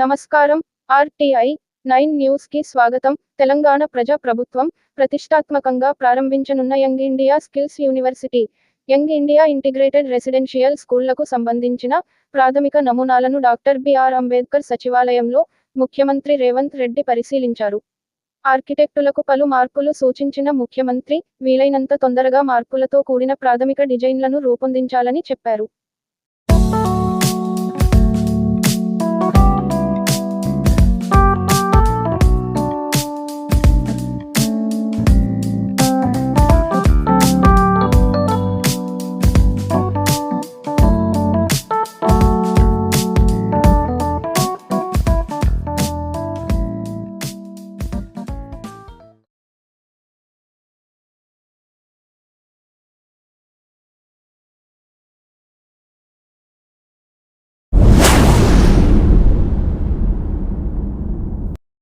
నమస్కారం. RTI nine న్యూస్కి స్వాగతం. తెలంగాణ ప్రజా ప్రభుత్వం ప్రతిష్టాత్మకంగా ప్రారంభించనున్న young India skills university. Young India integrated residential స్కూళ్ళకు సంబంధించిన ప్రాథమిక నమూనాలను డాక్టర్ బిఆర్ అంబేద్కర్ సచివాలయంలో ముఖ్యమంత్రి రేవంత్ రెడ్డి పరిశీలించారు. ఆర్కిటెక్టులకు పలు మార్పులు సూచించిన ముఖ్యమంత్రి వీలైనంత తొందరగా మార్పులతో కూడిన ప్రాథమిక డిజైన్లను రూపొందించాలని చెప్పారు.